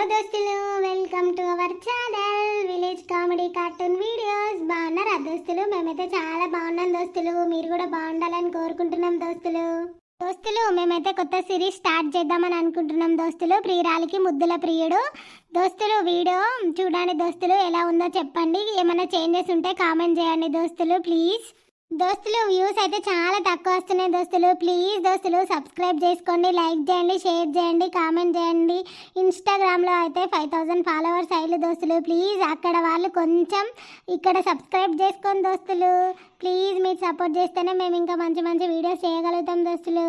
Hello దోస్తులు welcome to our channel village comedy cartoon videos. బాగున్నారా దోస్తులు? మేమైతే చాలా బాగున్నాం దోస్తులు. మీరు కూడా బాగుండాలని కోరుకుంటున్నాం దోస్తులు. దోస్తులు మేమైతే కొత్త సిరీస్ స్టార్ట్ చేద్దామని అనుకుంటున్నాం దోస్తులు. ప్రియురాలికి ముద్దుల ప్రియుడు. దోస్తులు వీడియో చూడండి దోస్తులు ఎలా ఉందో చెప్పండి. ఏమైనా చేంజెస్ ఉంటే కామెంట్ చేయండి దోస్తులు ప్లీజ్ దోస్తులు వ్యూస్ అయితే చాలా తక్కువ వస్తున్నాయి దోస్తులు. ప్లీజ్ దోస్తులు సబ్స్క్రైబ్ చేసుకోండి లైక్ చేయండి షేర్ చేయండి కామెంట్ చేయండి. ఇన్స్టాగ్రామ్లో అయితే ఫైవ్ థౌజండ్ ఫాలోవర్స్ అయ్యారు దోస్తులు. ప్లీజ్ అక్కడ వాళ్ళు కొంచెం ఇక్కడ సబ్స్క్రైబ్ చేసుకోండి దోస్తులు. ప్లీజ్ మీరు సపోర్ట్ చేస్తేనే మేము ఇంకా మంచి మంచి వీడియోస్ చేయగలుగుతాం దోస్తులు.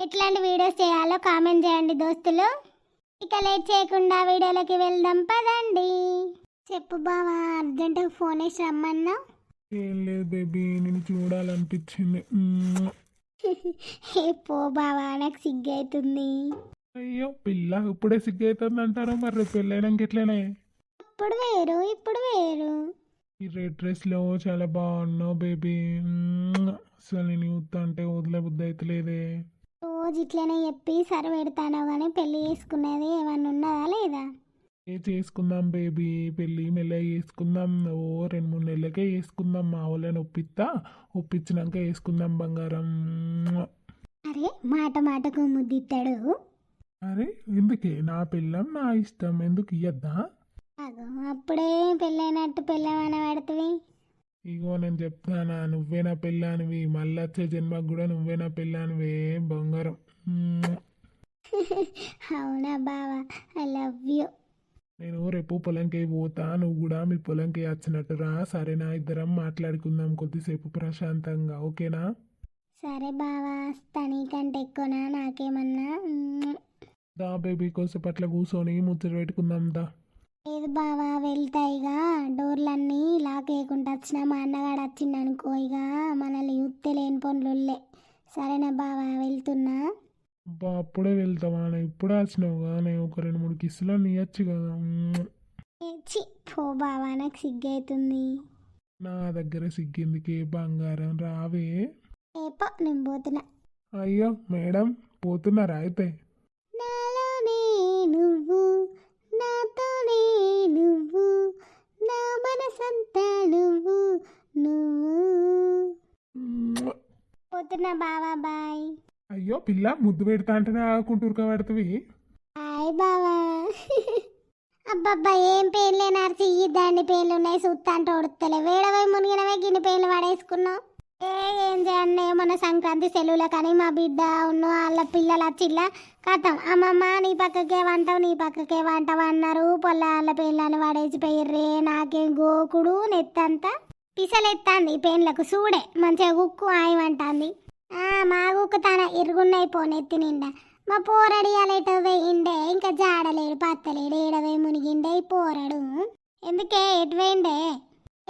ఎట్లాంటి వీడియోస్ చేయాలో కామెంట్ చేయండి దోస్తులు. ఇక లేట్ చేయకుండా వీడియోలోకి వెళ్దాం పదండి. చెప్పు బావా అర్జెంటుగా ఫోన్ వేసి రమ్మన్నా ఏం లేదు బేబీ నేను చూడాలనిపించింది. హే పో బావా నాకు సిగ్గు అవుతుంది అయ్యో పిల్ల ఇప్పుడే సిగ్గైతుంది అంటారు మరి పెళ్ళైనాక ఎట్లనే? ఇప్పుడు వేరు ఇప్పుడు వేరు. ఈ రెడ్ డ్రెస్లో చాలా బాగున్నావు బేబీ. అసలు నేను చూస్తా అంటే వదిలే బుద్ధి అవుతలేదే రోజు ఇట్లనే చెప్పి సరి పెడతానో కానీ పెళ్ళి చేసుకునేది ఏమన్నా ఉన్నదా లేదా? ఏ చేసుకుందాం బేబీ? పెళ్ళి మెల్లగా చేసుకుందాం. ఓ రెండు మూడు నెలలకే చేసుకుందాం. మా వాళ్ళని ఒప్పిస్తా ఒప్పించినాక వేసుకుందాం బంగారం. అరే మాట మాటకు ముద్దిస్తాడు అరే ఎందుకే? నా పిల్లం నా ఇష్టం. ఎందుకు ఇయ్యద్దా? అప్పుడే పెళ్ళైనట్టు పెళ్ళమని పెడతవి. ఇగో నేను చెప్తానా. నువ్వే నా పెళ్ళానివి. మళ్ళీ వచ్చే జన్మకు కూడా నువ్వే నా పెళ్ళానివే. బంగారం. అవునా బావా? ఐ లవ్ యూ నేను రేపు పొలంకి పోతా నువ్వు కూడా మీ పొలంకి వచ్చినట్టురా సరేనా? ఇద్దరం మాట్లాడుకుందాం కొద్దిసేపు ప్రశాంతంగా ఓకేనా? సరే బావా వస్తా. నీకంటే ఎక్కువనా? నాకేమన్నా. దా బేబీ కోసేపట్ల కూర్చొని ముచ్చట పెట్టుకుందాం దా. లేదు బావా వెళ్తా ఇక డోర్లన్నీ లాక్ వేయకుండా వచ్చిన మా అన్నగాడు వచ్చిండు అనుకో ఇక మనల్ని యుత్తే లేని పనులుల్లే సరేనా బావా వెళ్తున్నా. అబ్బా అప్పుడే వెళ్తావా నేను ఇప్పుడే వచ్చినావు కానీ ఒక రెండు మూడు కిస్సులో నీయచ్చు కదా. పో బావా నాకు సిగ్గైతుంది. నా దగ్గర సిగ్గిందికి బంగారం రావే. నేను పోతున్నా. అయ్యో మేడం పోతున్నారా అయితే? నాలోనే నువ్వు నాతోనే నువ్వు నా మనసంతా నువ్వు నువ్వు. పోతున్నా బావా బాయ్. అయ్యో పిల్ల ముద్దు పెడతా అంటేనే ఆకుంటూరుక పెడతవి హాయ్ బావా. అబ్బబ్బా ఏం పేర్లే నర్సి ఈ దండి పేర్లు ఉన్నాయి సుత్తా అంటే ఒడుతలే వేడవై మునిగినవే గిన్నె పేర్లు పడేసుకున్నావు ఏ ఏం చేయండి మన సంక్రాంతి సెలవుల కానీ మా బిడ్డ ఉన్న వాళ్ళ పిల్లలు వచ్చిల్ల కథం. అమ్మమ్మ నీ పక్కకే వంటావు నీ పక్కకే వంటావు అన్నారు. పొలాల పేర్లను పడేసి పోయిర్రే నాకేం గోకుడు నెత్తంతా. పిసలెత్తాంది పెయిన్లకు చూడే. మంచిగా కుక్కు ఆయమంటాంది. ఆ మా కుక్కు తన ఇరుగున్నాయి నిండా మా పోరడి అలేటో వేయిండే ఇంకా జాడలేడు పత్తలేడు ఏడవే మునిగిండే ఈ పోరడు. ఎందుకే ఎటు వేయండే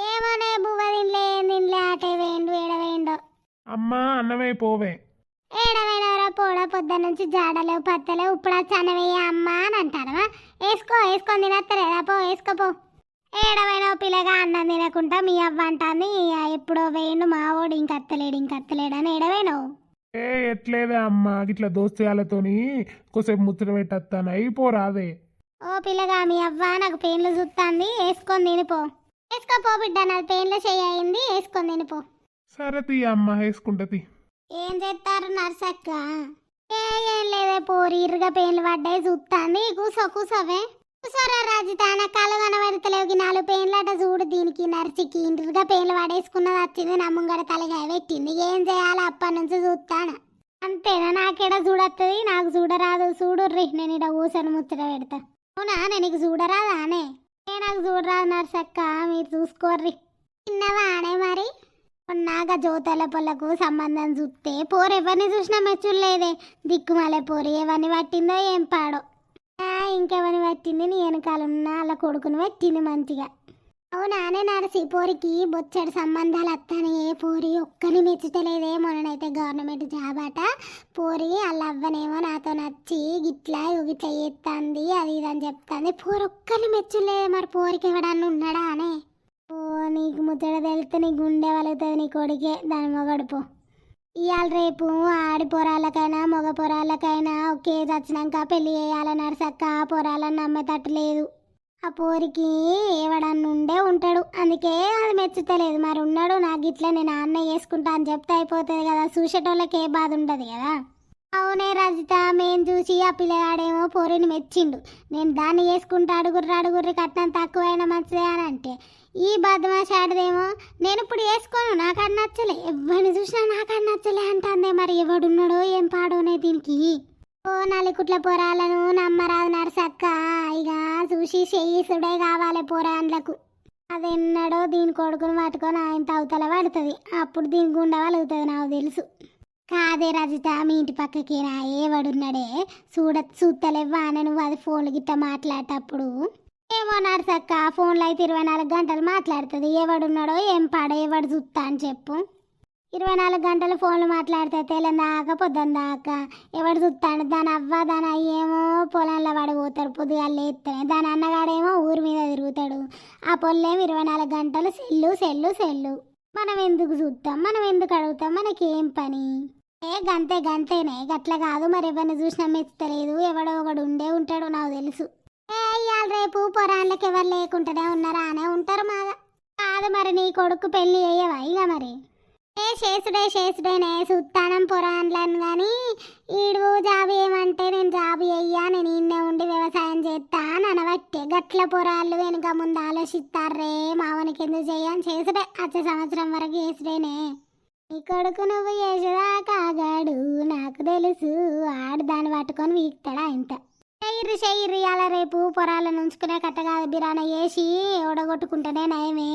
ఏమోనే బువ్వ తినలే తినలే అటే వేయండు ఏడవేయండు అమ్మా అన్నమే పోవే. ఏడవేనవరా పోడా పొద్దున్న నుంచి జాడలేవు పత్తలేవు ఇప్పుడు వచ్చి అన్నవేయ అమ్మ అని అంటారవా వేసుకో వేసుకొని తినత్తలేదా? పో వేసుకోపో ఏడవైనా పిల్లగా అన్నం తినకుండా మీ అవ్వ అంటాంది ఎప్పుడో వేయండు మావోడు ఇంకత్తలేడు ఇంకత్తలేడు అని ఏడవేనవు ఏ ఎట్లేదే అమ్మా? ఇట్లా దోస్తయాలతోని కొద్దిసేపు ముచ్చట పెట్టేస్తాను అయిపోరాదే ఓ పిల్లగా మీ అవ్వ నాకు పెయిన్లు చూస్తాంది వేసుకొని తినిపో వేసుకోపో బిడ్డ నాది పెయిన్లు చేయింది వేసుకొని తినిపో సరే తీ అమ్మ వేసుకుంటది ఏం చేస్తారు నర్సక్క? ఏ ఏం లేదే పోరి ఇరుగా పెయిన్లు పడ్డాయి చూస్తాంది కూసో కూసోవే. కూసోరా రాజిత కళ్ళు కనబడతలేవు నాలుగు పేన్లట చూడు దీనికి నర్సికి. ఇంటిగా పేన్లు పడేసుకున్నది వచ్చింది నా తలగా పెట్టింది. ఏం చేయాలి అప్పటి నుంచి చూస్తాను. అంతేనా? నాకేడ చూడత్తది? నాకు చూడరాదు. చూడుర్రి నేను ఇడ ఊసను ముచ్చట పెడతా. అవునా? నేను నీకు చూడరాదా అనే? నాకు చూడరాదు నర్సక్క. మీరు చూసుకోర్రి. చిన్నవా అనే మరి? ఉన్నాక జ్యోతల పొలకు సంబంధం చూస్తే పోరు ఎవరిని చూసినా మెచ్చులేదే దిక్కుమాలే పోరు. ఎవరిని పట్టిందో ఏం పాడో. ఇంకెవరిని పట్టింది? నీ వెనకాలన్న అలా కొడుకుని పట్టింది మంచిగా. అవునానే నరసి పోరికి బొచ్చడి సంబంధాలు వస్తానే ఏ పోరి ఒక్కని మెచ్చుతలేదే. మొన్ననైతే గవర్నమెంట్ జాబ్ అట. పోరి అలా అవ్వనేమో నాతో నచ్చి గిట్లా ఇగో గిట్లా అది ఇది అని చెప్తాంది. పోరు ఒక్కని మెచ్చులే మరి పోరికి ఎవడన్నా ఉన్నాడా అనే? ఓ నీకు ముచ్చట తెలిస్తే నీ గుండె వలుగుతుంది నీ కొడుకే. దాని మొగడుపు ఇవాళ రేపు ఆడి పొరాలకైనా మగ పొరాలకైనా ఒకే చచ్చినాక పెళ్ళి చేయాల నరసక్క పొరాలని నమ్మేటట్టు లేదు ఆ పోరికి ఏవడన్నా ఉంటాడు. అందుకే అది మెచ్చుతలేదు. మరి ఉన్నాడు నాకు ఇట్లా నేను అన్న చేసుకుంటా అని చెప్తే అయిపోతుంది కదా. చూసేటోళ్ళకి ఏ బాధ ఉండదు కదా. అవునే రజిత మేము చూసి ఆ పిల్లగాడేమో పోరిని మెచ్చిండు. నేను దాన్ని చేసుకుంటా అడుగుర్రు అడుగుర్రి కట్నం తక్కువైనా మంచిదే అని అంటే ఈ బద్మాషాడదేమో నేను ఇప్పుడు వేసుకోను నాకు నచ్చలే. ఎవరిని చూసినా నాకు నచ్చలే అంటాందే మరి ఎవడున్నాడో ఏం పాడోనే దీనికి? ఓ నలుకుట్ల పొరాలను నమ్మరాదు నరసక్క ఇక చూసి చెయ్యిసుడే కావాలి పోరాన్లకు అదెన్నడో దీని కొడుకుని పట్టుకొని ఆయన అవతల పడుతుంది. అప్పుడు దీని గుండె వలుగుతుంది నాకు తెలుసు. కాదే రజిత మీ ఇంటి పక్కకేనా ఏవడున్నాడే చూడ చూస్తలేవ్వా అని నువ్వు అది ఫోన్లు గిట్ట మాట్లాడేటప్పుడు. ఏమో నర్సక్క ఫోన్లో అయితే ఇరవై నాలుగు గంటలు మాట్లాడుతుంది. ఎవడున్నాడో ఏం పాడో ఎవడు చూస్తా అని చెప్పు. ఇరవై నాలుగు గంటలు ఫోన్లు మాట్లాడితే తెలందాక పొద్దున్న దాకా. ఎవడు చూస్తాడు దాని అవ్వ దాని అయ్యేమో పొలంలో పడిపోతాడు పొద్దుగాలు లేస్తేనే దాని అన్నగాడేమో ఊరి మీద తిరుగుతాడు. ఆ పొల్లేమో ఇరవై నాలుగు గంటలు సెల్లు సెల్లు సెల్లు. మనం ఎందుకు చూస్తాం మనం ఎందుకు అడుగుతాం? మనకేం పని? ఏ గంతే గంతేనే గట్ల కాదు మరి ఎవరిని చూసినా మెచ్చలేదు ఎవడో ఒకడు ఉండే ఉంటాడు నాకు తెలుసు. ఏ ఇవాళ రేపు పొరాళ్ళకి ఎవరు లేకుంటేనే ఉన్నారా అనే ఉంటారు మాగా. కాదు మరి నీ కొడుకు పెళ్ళి అయ్యవా ఇక మరి? ఏ చేసుడే చేసుడేనే. సుత్తానం పొరాన్లను కానీ ఈడు జాబు ఏమంటే నేను జాబు అయ్యా నేను ఇన్నే ఉండి వ్యవసాయం చేస్తా అని అనబట్టే గట్ల పొరాళ్ళు వెనుక ముందు ఆలోచిస్తారే మావనికి ఎందుకు చేయని చేసుడే. వచ్చే సంవత్సరం వరకు చేసుడేనే. నీ కొడుకు నువ్వు కాగాడు నాకు తెలుసు ఆడు దాన్ని పట్టుకొని వీక్తాడా ఇంత. చెయ్యిర్రి చెయ్యిర్రి అలా రేపు పొరాలను ఉంచుకునే కట్ట కాదు బిరాన వేసి ఓడగొట్టుకుంటేనే నయమే.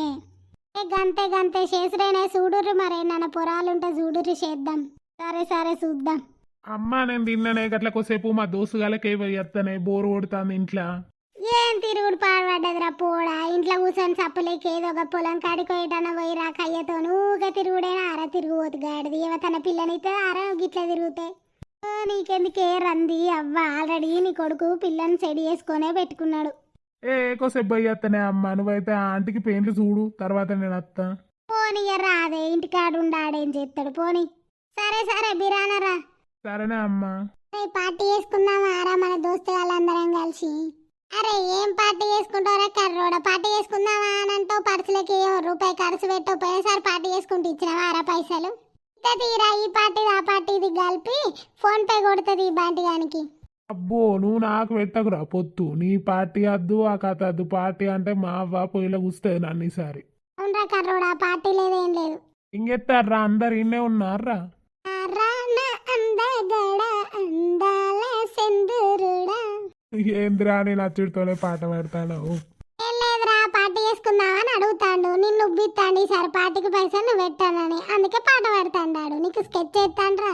ఏ గంతే గంతే చేసిరేనే చూడుర్రి మరి నన్న పొరాలుంటే చూడుర్రి చేద్దాం. సరే సరే చూద్దాం. అమ్మా నేను తిన్ననే గట్ల కొసేపు మా దోస్తుగాలకే పోయేస్తానే బోరు కొడుతుంది ఇంట్లో. ఏం తిరుగుడు పాడబడ్డదిరా పోడా? ఇంట్లో కూర్చొని చప్పలేక ఏదో ఒక పొలం కాడికోయటన పోయిరా కయ్యతో. నువ్వుగా తిరుగుడైనా ఆరా తిరుగుపోతు గాడిది. ఏవో తన పిల్లనితే ఆరా గిట్లా తిరుగుతాయి నీకెందుకే రంది అవ్వ? ఆల్రెడీ నీ కొడుకు పిల్లని సెడి చేసుకొనే పెట్టుకున్నాడు. ఏ కొసేపు పోయేస్తానే అమ్మ. నువ్వైతే ఆ ఆంటీకి పెయింట్లు చూడు తర్వాత నేను వస్తా పోనీ రాదే ఇంటికాడు ఉండాడేం చేస్తాడు పోనీ. సరే సరే బిరానరా సరేనే అమ్మ. పార్టీ చేసుకుందామా? ఆరా మన దోస్తు వాళ్ళందరం కలిసి. అరే ఏం పార్టీ చేసుకుంటారా కర్రోడ? పార్టీ చేసుకుందామా అని అంటూ పర్సులకి? రూపాయి ఖర్చు పెట్టు పోయేసారి పార్టీ చేసుకుంటూ ఇచ్చినావా ఆరా పైసలు? ఇంత తీరా ఈ పార్టీ ఆ పార్టీది కలిపి ఫోన్ పే కొడుతుంది ఈ బాంటి గానికి. అబ్బో నువ్వు నాకు పెట్టకురా పొత్తు. నీ పార్టీ వద్దు ఆ కథ వద్దు పార్టీ అంటే మా అవ్వ పొయ్యిలో కూస్తుంది నన్ను ఈసారి. అవునరా కర్రోడా పార్టీ లేదేం లేదు. ఇంకెత్తారా అందరు ఇన్నే ఉన్నారా ఏంద్రా అని నచ్చుడితోనే పాట పాడతాను. లేదురా పార్టీ చేసుకుందామని అడుగుతాడు. నిన్ను ఉబ్బిస్తాండి ఈసారి పార్టీకి పైసలు నువ్వు పెట్టానని. అందుకే పాట పాడుతాండాడు. నీకు స్కెచ్ చేస్తాండ్రా.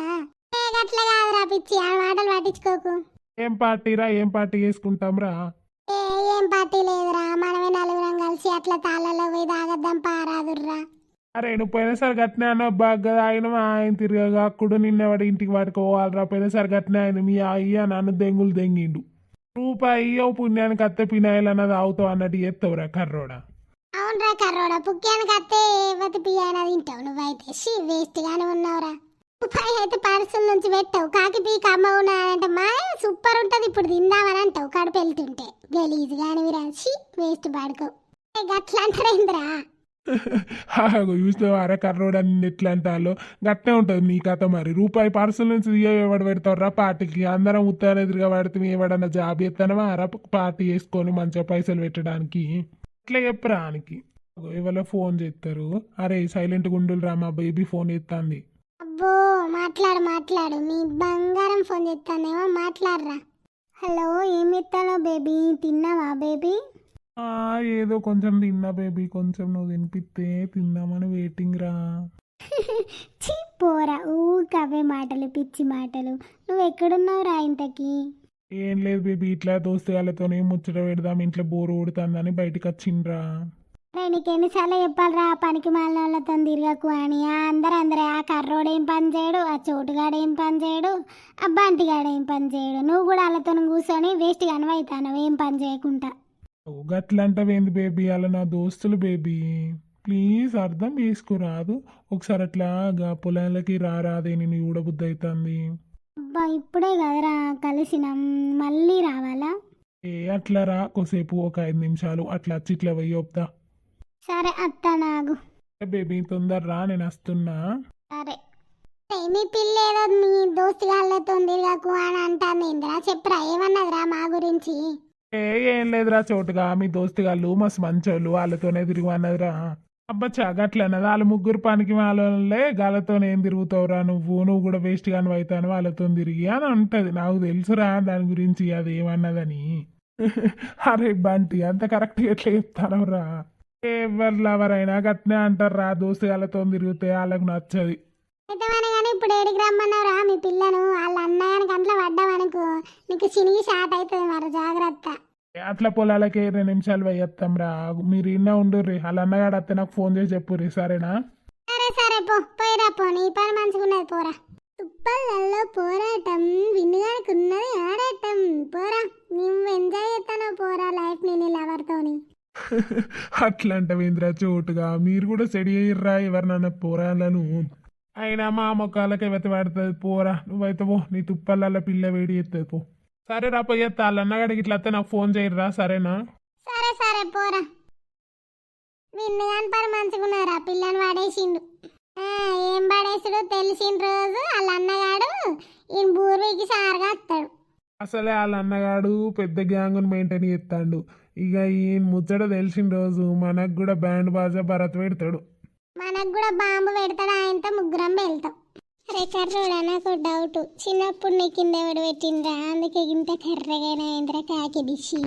ఏ గట్ల కాదురా పిచ్చి. ఆ మాటలు పట్టించుకోకు. ఏం పార్టీరా? ఏం పార్టీ చేసుకుంటాంరా? ఏ పార్టీ లేదురా. మనమే నలుగురం కలిసి అట్లా తాళ్ళలో పోయి తాగద్దాం పారాదుర్రా. అరే నువ్వు పోయినసారి గట్టినే అన్న బాగా ఆయన ఆయన తిరగగా అప్పుడు నిన్నవాడి ఇంటికి పట్టుకోవాలరా పోయినసారి గట్టినే ఆయన మీ అయ్య నన్ను దెంగులు దెంగిండు. రూపాయి అయ్యో పుణ్యానికి అత్తే పినాయిలు అన్నది అవుతావు అన్నట్టు చేస్తావురా కర్రోడా. అవునరా కర్రోడా పుక్యానికి అత్తే ఏవతి పియ్యానా తింటావు నువ్వైతే షీ వేస్ట్ గానే ఉన్నావురా. రూపాయి అయితే పార్సల్ నుంచి పెట్టావు. కాకి పీక అమ్మ ఉన్నానంటే మా సూపర్ ఉంటుంది. ఇప్పుడు తిందామని అంటావు. కడుపు వెళ్తుంటే. గలీజ్ గాని షీ వేస్ట్ పాడుకో. ఏ గట్లా అంటారేంద్రా చూసినావు అరే కర్రోడా ఎట్లా అంటాలో. గట్టే ఉంటుంది మీ కథ మరి. రూపాయి పార్సల్ నుంచి ఎవడ ఎవడు పెడతావురా పార్టీకి? అందరం ఉత్తాన ఎదురుగా పడితే ఎవడన్నా జాబ్ ఎత్తానమా అరా పార్టీ చేసుకొని మంచిగా పైసలు పెట్టడానికి. అట్లా చెప్పరా ఆనికి? ఎవరో ఫోన్ చేస్తారు అరే సైలెంట్ గుండులు రా మా బేబీ ఫోన్ ఎత్తాంది అబ్బో మాట్లాడు మాట్లాడు. మీ బంగారం ఫోన్ చేస్తానేమో మాట్లాడరా. హలో ఏమి ఎత్తానో బేబీ తిన్నావా బేబీ ఏదో కొంచెం తిన్నా బేబీ కొంచెం నువ్వు తినిపిస్తే తిందామని వెయిటింగ్ రా. పోరా ఊకవే మాటలు పిచ్చి మాటలు. నువ్వు ఎక్కడున్నావురా ఇంతకీ? ఏం లేదు బేబీ ఇట్లా దోస్తుగాళ్ళతోనే ముచ్చట పెడదాం ఇంట్లో బోరు కొడుతుందని బయటకు వచ్చిండ్రా. రే నీకు ఎన్నిసార్లు చెప్పాలరా ఆ పనికి మాలిన వాళ్ళతో తిరగకు అని. ఆ అందరు అందరే ఆ కర్రోడు ఏం పని చేయడు ఆ చోటుగాడు ఏం పని చేయడు ఆ బంటిగాడు ఏం పని చేయడు. నువ్వు కూడా వాళ్ళతో కూర్చొని వేస్ట్ కనవైతాను ఏం పని చేయకుండా. ఓ, గట్లంటవేంది బేబీ? అలా నా దోస్తులు బేబీ. ప్లీజ్ అర్థం చేసుకోరాదు. ఒకసారి అట్లా గా పొలాలకి రారాదే నేను చూడబుద్ధి అవుతుంది అబ్బా ఇప్పుడే కదరా కలిసినాం. మళ్ళీ రావాలా? ఏ అట్లా రా కొసేపు ఒక ఐదు నిమిషాలు. అట్లా వచ్చి ఇట్లా వెయ్యి చెప్తా సరే అత్త నాగు. బేబీ తొందర రా నేను వస్తున్నా. సరే. మీ పిల్ల ఏదో మీ దోస్తు గాళ్ళతో తిరగకు అని అంటాను ఇంద్రా. చెప్పురా ఏమన్నదిరా మా గురించి? ఏ ఏం లేదురా చోటుగా మీ దోస్తు గాళ్ళు మస్తు మంచోళ్ళు వాళ్ళతోనే తిరిగి అన్నదిరా అబ్బచ్చా గట్లన్నది వాళ్ళు ముగ్గురు పనికి వాళ్ళే గాలతోనే ఏం తిరుగుతావురా నువ్వు? నువ్వు కూడా వేస్ట్ గాని అవుతాను వాళ్ళతో తిరిగి అని అంటది. నాకు తెలుసురా దాని గురించి అది ఏమన్నదని. అరే బంటి అంత కరెక్ట్ ఎట్లా చెప్తానవరా? ఎవరు ఎవరైనా గట్నే అంటారు రా దోస్తు గాళ్ళతో తిరిగితే వాళ్ళకు నచ్చది. ఇప్పుడు ఏడికి రమ్మన్నారా మీ పిల్లను? వాళ్ళ అన్నయ్యని గంటల పడ్డామనుకో నీకు చినిగి షాట్ అవుతుంది మరి జాగ్రత్త. అట్లా పొలాలకి రెండు నిమిషాలు వేయత్తాం రా. మీరు ఇన్న ఉండుర్రి. వాళ్ళ అన్నగాడు అత్తే నాకు ఫోన్ చేసి చెప్పుర్రి సరేనా? సరే సరే పో. పోయిరా పో. నీ పని మంచిగున్నది పోరా. తుప్పల్లో పోరాటం విన్నుగానికి ఉన్నది ఆడటం. పోరా నువ్వు ఎంజాయ్ చేస్తానో పోరా లైఫ్ని నీ లవర్తోని అట్లా అంటవేంద్రా చోటుగా? మీరు కూడా సెడి అయ్యిర్రా ఎవరినన్నా పోరాలను అయినా మా మొక్కలకి వెత పడుతుంది పోరా. నువ్వైతే పో నీ తుప్పల్ల పిల్ల వేడి ఎత్తది పో. సరే రా పోయేత్తా అన్నగాడికి ఇట్లా వస్తే నాకు ఫోన్ చేయర్రా సరేనా? సరే సరే పోరా. విన్నుగాని పని మంచిగున్నారా పిల్లని పడేసిండు. ఏం పడేసుడు తెలిసిన రోజు? వాళ్ళ అన్నగాడు ఈయన బూర్వీకి సారుగా వస్తాడు అసలే వాళ్ళ అన్నగాడు పెద్ద గ్యాంగుని మెయింటైన్ చేస్తాడు. ఇక ఈయన ముచ్చట తెలిసిన రోజు. మనకు కూడా బ్యాండ్ బాజా భరత్ పెడతాడు. మనకు కూడా బాంబు పెడతాడు ఆయనతో ముగ్గురం వెళ్తాం. అరే కర్రోడా నాకు డౌట్ చిన్నప్పుడు నీ కింద ఎవడు పెట్టిండ్రా? అందుకే ఇంత కర్రగానే అయిందిరా కాకి బిషి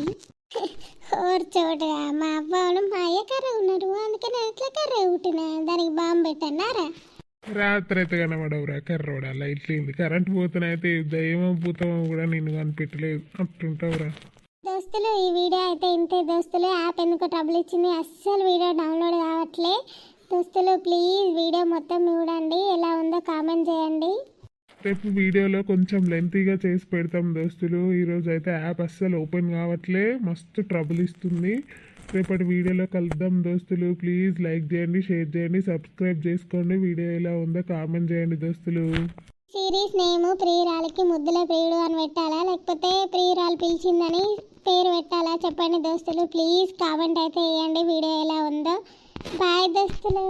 ఓర్ చోటుగా మా అవ్వలు మా అయ్య కర్ర ఉన్నారు అందుకే నేను ఎట్లా కర్ర ఉంటున్నా దానికి బాంబు పెట్టన్నారా? రాత్రి అయితే కనబడవురా కర్రోడా లైట్లు ఏంది? కరెంట్ పోతేనైతే దయ్యమో భూతమో కూడా నిన్ను కనిపెట్టలేదు. అట్టుంటావురా దోస్తులు ఈ వీడియో అయితే ఇంతే. దోస్తులు యాప్ ఎందుకో ట్రబుల్ ఇచ్చింది? అస్సలు వీడియో డౌన్లోడ్ కావట్లే. దోస్తులు ప్లీజ్ వీడియో మొత్తం చూడండి. ఎలా ఉందో కామెంట్ చేయండి. రేపు వీడియోలో కొంచెం లెంతీగా చేసి పెడతాం దోస్తులు. ఈరోజు అయితే యాప్ అస్సలు ఓపెన్ కావట్లే. మస్తు ట్రబుల్ ఇస్తుంది. రేపటి వీడియోలో కలుద్దాం దోస్తులు. ప్లీజ్ లైక్ చేయండి షేర్ చేయండి సబ్స్క్రైబ్ చేసుకోండి. వీడియో ఎలా ఉందో కామెంట్ చేయండి దోస్తులు. సిరీస్ నేము ప్రియురాలకి ముద్దుల ప్రియుడు అని పెట్టాలా? లేకపోతే ప్రియురాలు పిలిచిందని పేరు పెట్టాలా? చెప్పండి దోస్తులు. ప్లీజ్ కామెంట్ అయితే వేయండి. వీడియో ఎలా ఉందో. బాయ్ దోస్తులు